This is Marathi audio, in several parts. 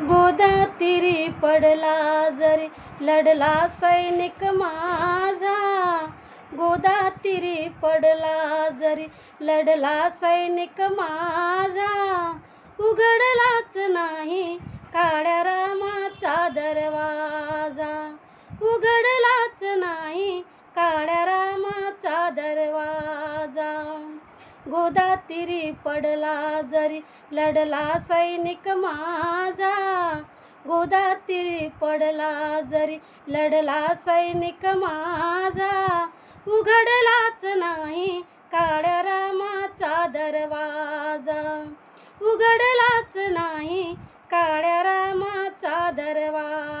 गोदातिरी पडला जरी लढला सैनिक माझा. गोदातिरी पडला जरी लढला सैनिक माझा. उघडलाच नाही काळ्या रामाचा दरवाजा. उघडलाच नाही काळ्या रामाचा दरवाजा. गोदातीरी पडला जरी लढला सैनिक माझा. गोदातीरी पडला जरी लढला सैनिक माझा. उघडलाच नाही काळ्या रामाचा दरवाजा. उघडलाच नाही काळ्या रामाचा दरवाजा.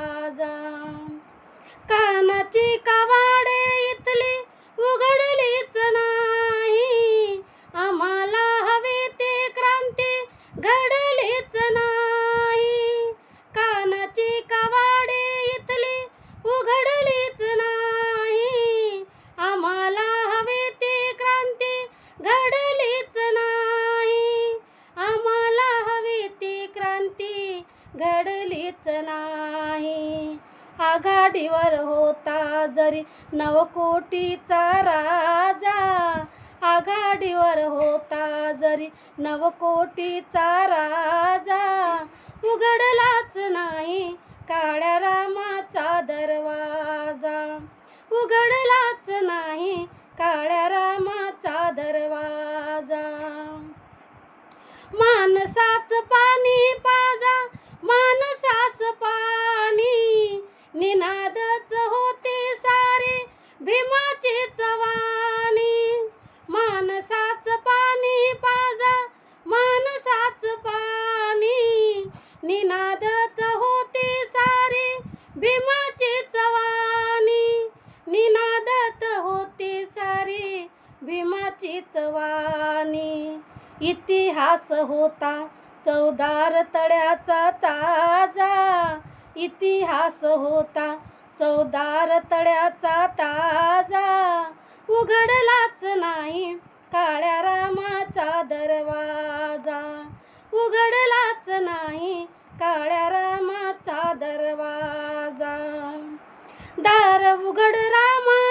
नाही. आघाडीवर होता जरी नवकोटीचा राजा आघाडीवर होता जरी नवकोटीचा राजा. उघडलाच नाही काळ्या रामाचा दरवाजा. उघडलाच नाही काळ्या रामाचा दरवाजा. माणसाच पाणी पाजा मानसास पाणी निनादच होते सारे भीमाची चवाणी मानसाच पाणी पाजा मानसाच पाणी. निनादच होते सारे भीमाची चवाणी निनादत होते सारे भीमाची चवाणी इतिहास होता चौदार तळ्याचा ताजा इतिहास होता. चौदार तळ्याचा ताजा उघडलाच नाही काळ्या रामाचा दरवाजा. उघडलाच नाही काळ्या रामाचा दरवाजा. दार उघड रामा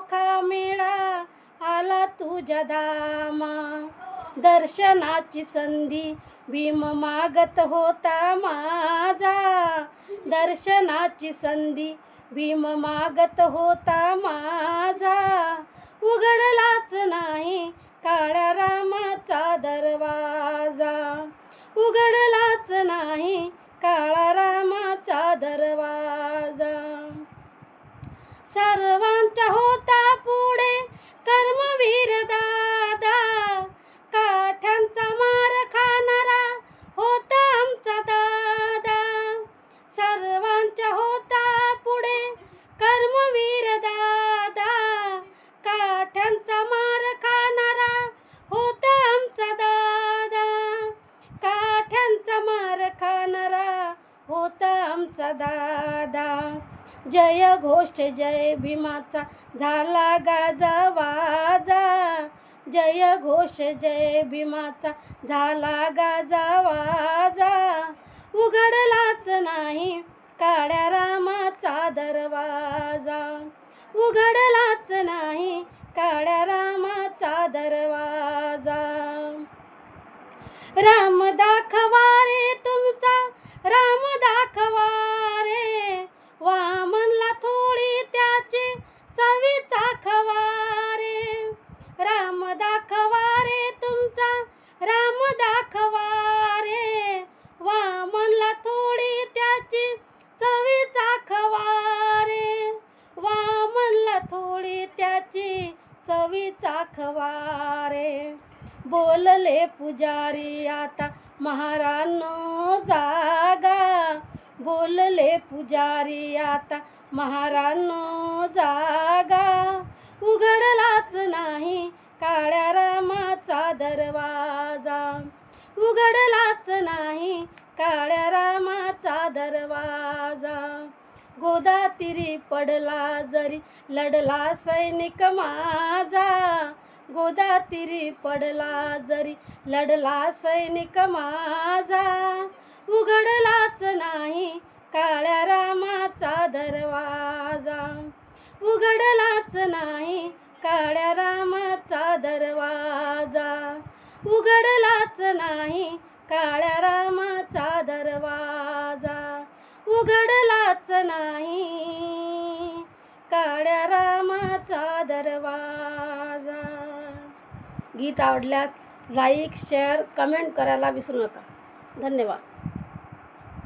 पंढरीचा मेळा मिळा आला तुझ्या धामा दर्शनाची संधी भीम मागत होता माझा. दर्शनाची संधी भीम मागत होता माझा. उघडलाच नाही काळ्या रामाचा दरवाजा. उघडलाच नाही काळा रामाचा दरवाजा. सर्वांचा होता होता आमचा दादा. जय घोष जय भीमाचा झाला गाजा वाजा. जय घोष जय भीमाचा झाला गाजा वाजा. उघडलाच नाही काळ्या रामाचा दरवाजा. उघडलाच बोलले पुजारी आता महारानो जागा. बोलले पुजारी आता महारानो जागा. उघडलाच नाही काळ्या रामाचा दरवाजा. उघडलाच नाही काळ्या रामाचा दरवाजा. गोदातिरी पडला जरी लढला सैनिक माझा. गोदातिरी पडला जरी लढला सैनिक माझा. उघडलाच नाही काळ्या रामाचा दरवाजा. उघडलाच नाही काळ्या रामाचा दरवाजा. उघडलाच नाही काळ्या रामाचा दरवाजा. उघडलाच नाही काळ्या रामाचा दरवाजा. गीत आवडल्यास लाईक शेअर कमेंट करायला विसरू नका. धन्यवाद.